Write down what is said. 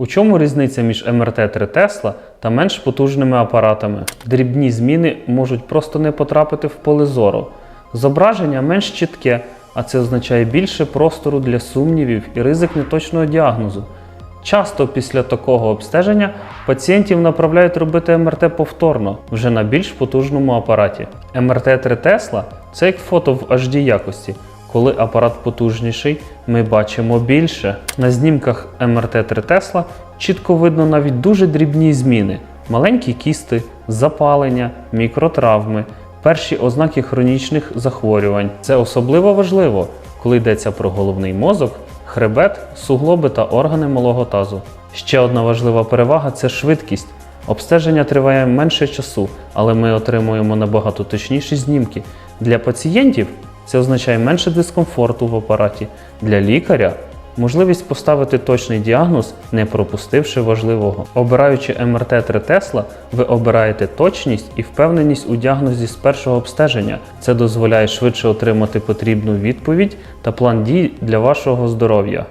У чому різниця між МРТ-3 Тесла та менш потужними апаратами? Дрібні зміни можуть просто не потрапити в поле зору. Зображення менш чітке, а це означає більше простору для сумнівів і ризик неточного діагнозу. Часто після такого обстеження пацієнтів направляють робити МРТ повторно, вже на більш потужному апараті. МРТ-3 Тесла це як фото в HD якості. Коли апарат потужніший, ми бачимо більше. На знімках МРТ-3 Тесла чітко видно навіть дуже дрібні зміни: маленькі кісти, запалення, мікротравми, перші ознаки хронічних захворювань. Це особливо важливо, коли йдеться про головний мозок, хребет, суглоби та органи малого тазу. Ще одна важлива перевага це швидкість. Обстеження триває менше часу, але ми отримуємо набагато точніші знімки. Для пацієнтів це означає менше дискомфорту в апараті. Для лікаря можливість поставити точний діагноз, не пропустивши важливого. Обираючи МРТ-3 Тесла, ви обираєте точність і впевненість у діагнозі з першого обстеження. Це дозволяє швидше отримати потрібну відповідь та план дій для вашого здоров'я.